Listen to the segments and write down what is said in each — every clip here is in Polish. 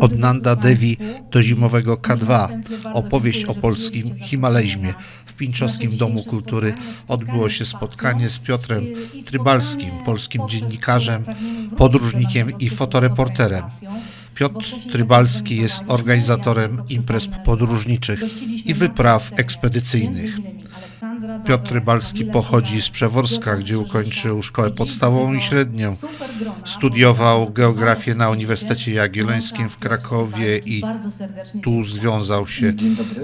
Od Nanda Devi do zimowego K2. Opowieść o polskim Himalajzmie. W Pińczowskim Domu Kultury odbyło się spotkanie z Piotrem Trybalskim, polskim dziennikarzem, podróżnikiem i fotoreporterem. Piotr Trybalski jest organizatorem imprez podróżniczych i wypraw ekspedycyjnych. Piotr Rybalski pochodzi z Przeworska, gdzie ukończył szkołę podstawową i średnią. Studiował geografię na Uniwersytecie Jagiellońskim w Krakowie i tu związał się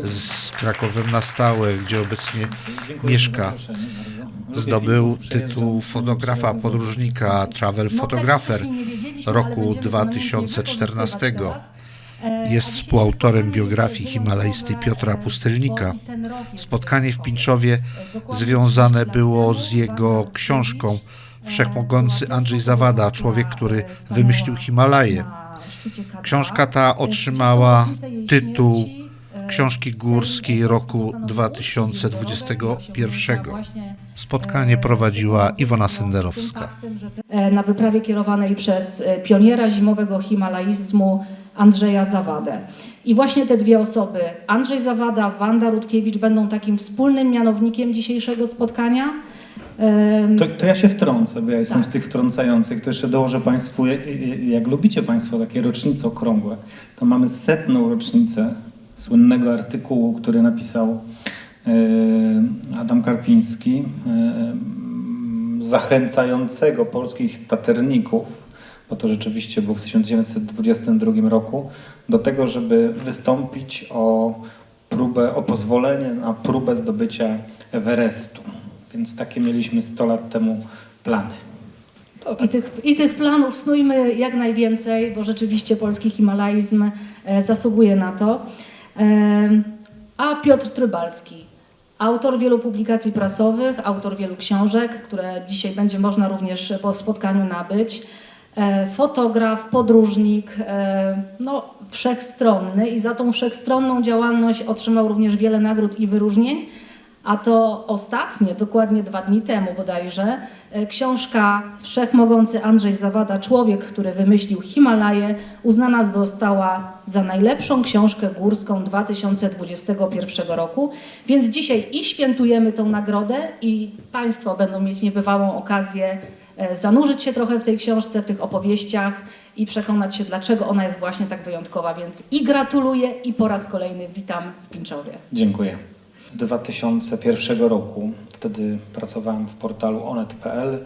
z Krakowem na stałe, gdzie obecnie mieszka. Zdobył tytuł fotografa podróżnika Travel Photographer roku 2014. Jest współautorem biografii himalajsty Piotra Pustelnika. Spotkanie w Pińczowie związane było z jego książką Wszechmogący Andrzej Zawada, człowiek, który wymyślił Himalaje. Książka ta otrzymała tytuł Książki Górskiej roku 2021. Spotkanie prowadziła Iwona Senderowska. Na wyprawie kierowanej przez pioniera zimowego himalaizmu Andrzeja Zawadę. I właśnie te dwie osoby, Andrzej Zawada, Wanda Rutkiewicz, będą takim wspólnym mianownikiem dzisiejszego spotkania. To, to ja się wtrącę, bo ja jestem Tak. z tych wtrącających. To jeszcze dołożę Państwu, jak, lubicie Państwo takie rocznice okrągłe, to mamy setną rocznicę słynnego artykułu, który napisał Adam Karpiński, zachęcającego polskich taterników, bo to rzeczywiście był w 1922 roku, do tego, żeby wystąpić o próbę, o pozwolenie na próbę zdobycia Everestu. Więc takie mieliśmy 100 lat temu plany. I tych, I tych planów snujmy jak najwięcej, bo rzeczywiście polski himalaizm e, zasługuje na to. Em, A Piotr Trybalski, autor wielu publikacji prasowych, autor wielu książek, które dzisiaj będzie można również po spotkaniu nabyć. E, Fotograf, podróżnik, e, no wszechstronny i za tą wszechstronną działalność otrzymał również wiele nagród i wyróżnień. A to ostatnie, dokładnie dwa dni temu bodajże, e, książka Wszechmogący Andrzej Zawada, człowiek, który wymyślił Himalaje, uznana została za najlepszą książkę górską 2021 roku. Więc dzisiaj i świętujemy tą nagrodę i Państwo będą mieć niebywałą okazję zanurzyć się trochę w tej książce, w tych opowieściach i przekonać się, dlaczego ona jest właśnie tak wyjątkowa. Więc i gratuluję i po raz kolejny witam w Pińczowie. Dziękuję. 2001 roku, wtedy pracowałem w portalu onet.pl,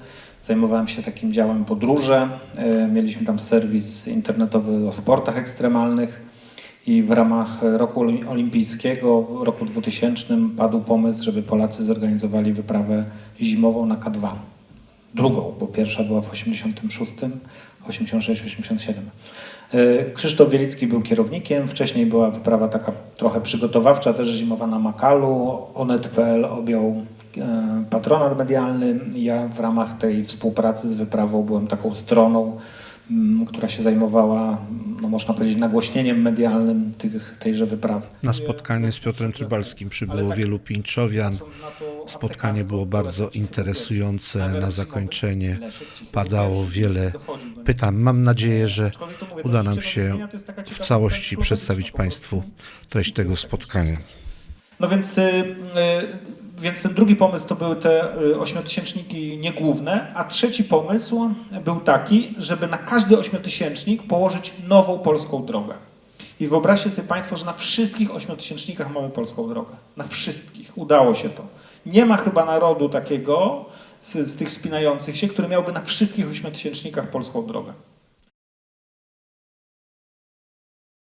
zajmowałem się takim działem podróże. E, Mieliśmy tam serwis internetowy o sportach ekstremalnych i w ramach roku olim- olimpijskiego w roku 2000 padł pomysł, żeby Polacy zorganizowali wyprawę zimową na K2. Drugą, bo pierwsza była w 86, 86, 87. E, Krzysztof Wielicki był kierownikiem, wcześniej była wyprawa taka trochę przygotowawcza, też zimowa na Makalu. Onet.pl objął e, patronat medialny. Ja w ramach tej współpracy z wyprawą byłem taką stroną, która się zajmowała, no można powiedzieć, nagłośnieniem medialnym tych, tejże wyprawy. Na spotkanie z Piotrem Trybalskim przybyło wielu pińczowian. Spotkanie było bardzo interesujące. Na zakończenie padało wiele pytań. Mam nadzieję, że uda nam się w całości przedstawić Państwu treść tego spotkania. No więc, y, y, więc ten drugi pomysł to były te y, ośmiotysięczniki niegłówne, a trzeci pomysł był taki, żeby na każdy ośmiotysięcznik położyć nową polską drogę. I wyobraźcie sobie Państwo, że na wszystkich ośmiotysięcznikach mamy polską drogę. Na wszystkich. Udało się to. Nie ma chyba narodu takiego z, z tych spinających się, który miałby na wszystkich ośmiotysięcznikach polską drogę.